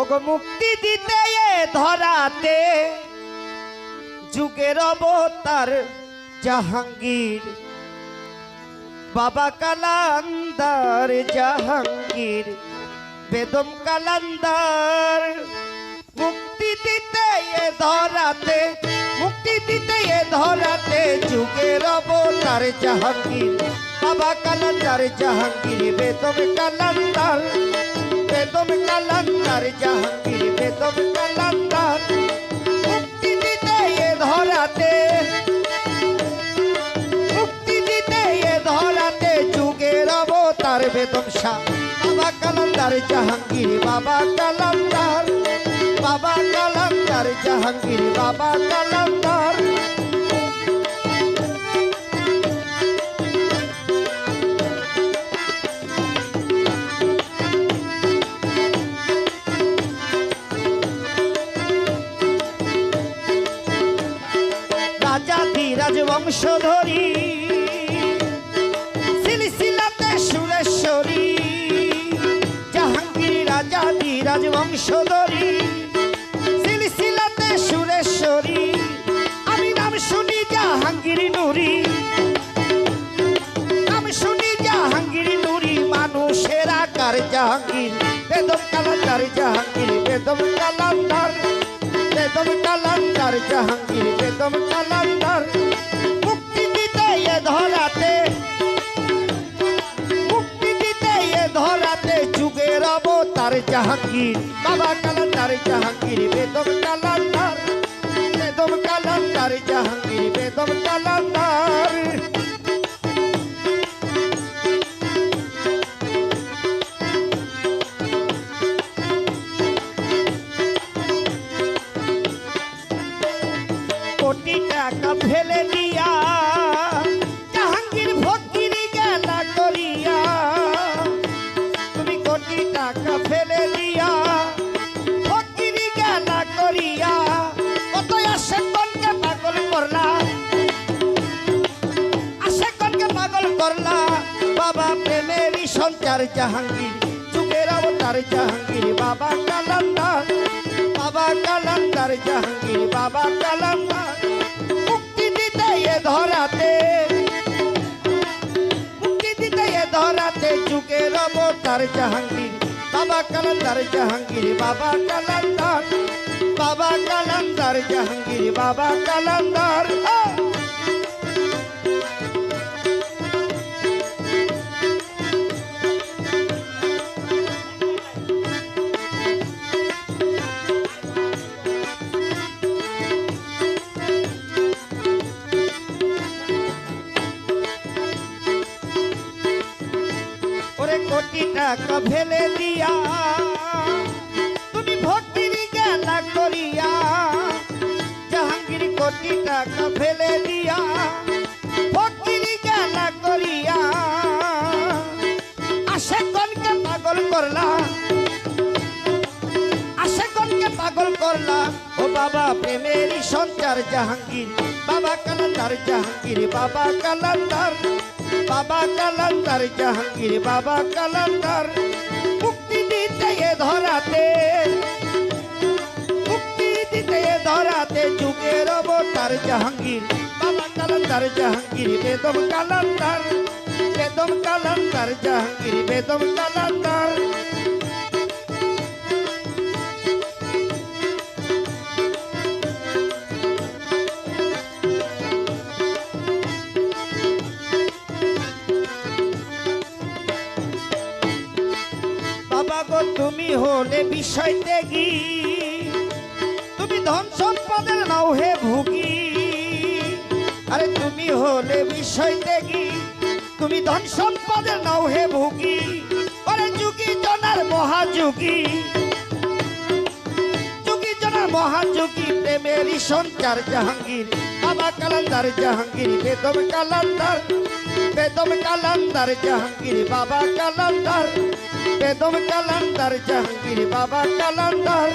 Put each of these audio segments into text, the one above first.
ওগো মুক্তি দিতে ধরাতে, যুগের অবতার জাহাঙ্গীর, বাবা কালান্দার জাহাঙ্গীর, বেদম কালান্দার। মুক্তি দিতে এ ধরাতে, মুক্তি দিতে এ ধরাতে, যুগের অবতার জাহাঙ্গীর, বাবা কালান্দার জাহাঙ্গীর, বেদম কালান্দার। বেদম কালান্দার জাহাঙ্গীর বেদম কালান্দার মুক্তি দিতে এ ধরাতে, মুক্তি দিতে এ ধরাতে যুগের অবতার বেদম শাহ। বাবা কালান্দার জাহাঙ্গীর বাবা কালান্দার বাবা কালান্দার জাহাঙ্গীর বাবা কালান্দার বংশধরী সিলসিলাতে সুরেশ্বরী। জাহাঙ্গীর রাজা ধীরাজ বংশধরী। সিলসিলাতে সুরেশ্বরী। আমি নাম শুনি জাহাঙ্গীর নুরি। নাম শুনি জাহাঙ্গীর নুরি। মানুষের আকার জাহাঙ্গীর। বেদম কালান্দার জাহাঙ্গীর। বেদম কালান্দার। বেদম কালান্দার জাহাঙ্গীর। বেদম কালান্দার জাহাঙ্গীর। বাবা কালান্দার জাহাঙ্গীর বেদম করলা বাবা প্রেমেরই সঞ্চার জাহাঙ্গীর। যুগের অবতার জাহাঙ্গীর, বাবা কালান্দার। বাবা কালান্দার জাহাঙ্গীর, বাবা কালান্দার। মুক্তি দিতে এ ধরাতে। মুক্তি দিতে এ ধরাতে যুগের অবতার জাহাঙ্গীর। বাবা কালান্দার জাহাঙ্গীর, বাবা কালান্দার। বাবা কালান্দার জাহাঙ্গীর, বাবা কালান্দার। টাকা ফেলে দিয়া, তুমি ভক্তির গেলা করিয়া, জাহাঙ্গীর কোটি টাকা ফেলে দিয়া, ভক্তির গেলা করিয়া আশে কনকে পাগল করলা আশে কনকে পাগল করলা। ও বাবা, প্রেমেরই সঞ্চার জাহাঙ্গীর, বাবা কালান্দার জাহাঙ্গীর, বাবা কালান্দার বাবা কালান্দার জাহাঙ্গীর, বাবা কালান্দার। মুক্তি দিতে ধরাতে, মুক্তি দিতে ধরাতে যুগের অবতার জাহাঙ্গীর। বাবা কালান্দার জাহাঙ্গীর, বেদম কালান্দার। বেদম কালান্দার জাহাঙ্গীর, বেদম কালান্দার। তুমি হলে বিষয় ত্যাগী। তুমি ধন সম্পদের নাও হে ভুগি। আরে তুমি হলে বিষয় ত্যাগী। তুমি ধন সম্পদের নাও হে ভুগি। আরে যুগী জনার মহাযুগী। যুগী জনার মহাযুগী, প্রেমেরই সঞ্চার জাহাঙ্গীর। বাবা কালান্দার জাহাঙ্গীর বেদম কালান্দার। বেদম কালান্দার, জাহাঙ্গীর বাবা কালান্দার। বেদম কালান্দার, জাহাঙ্গীর বাবা কালান্দার।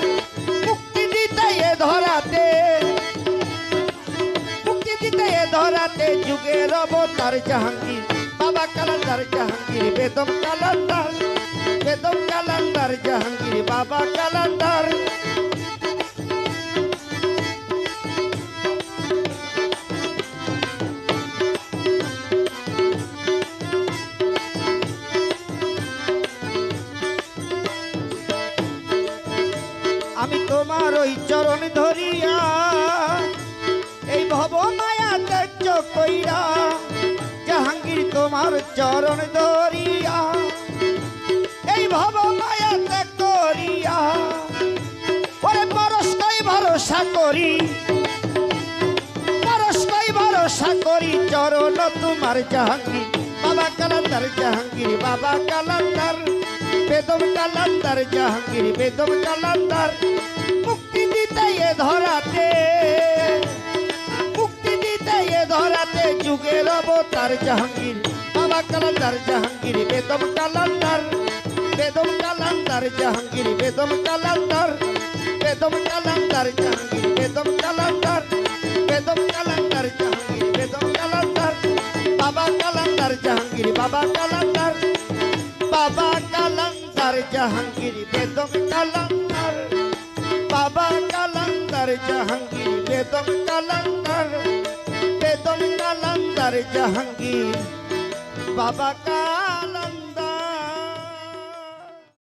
মুক্তি দিতে এ ধরাতে, মুক্তি দিতে এ ধরাতে যুগের অবতার, জাহাঙ্গীর বাবা কালান্দার, জাহাঙ্গীর বেদম কালান্দার। বেদম কালান্দার, জাহাঙ্গীর বাবা কালান্দার। আমি তোমার ওই চরণ ধরিয়া এই ভব মায়া ত্যায্য কইরা জাহাঙ্গীর তোমার চরণ ধরিয়া এই ভব মায়া ত্যাগ করিয়া ওরে পরস্কই ভরসা করি পরস্কই ভরসা করি, চরণ তোমার জাহাঙ্গীর, বাবা কালান্দার জাহাঙ্গীর, বাবা কালান্দার বেদম কালান্দার, জাহাঙ্গীর বেদম কালান্দার। মুক্তি দিতে এ ধরাতে, মুক্তি দিতে এ ধরাতে যুগের অবতার জাহাঙ্গীর। বাবা কালান্দার, জাহাঙ্গীর বেদম কালান্দার। বেদম কালান্দার, জাহাঙ্গীর বেদম কালান্দার। বেদম কালান্দার, জাহাঙ্গীর বেদম কালান্দার। বেদম কালান্দার, জাহাঙ্গীর বেদম কালান্দার। বাবা কালান্দার, জাহাঙ্গীর বাবা কালান্দার। কালান্দার জাহাঙ্গীর বেদম কালান্দার বাবা কালান্দার জাহাঙ্গীর বেদম কালান্দার বেদম কালান্দার জাহাঙ্গীর। বাবা কাল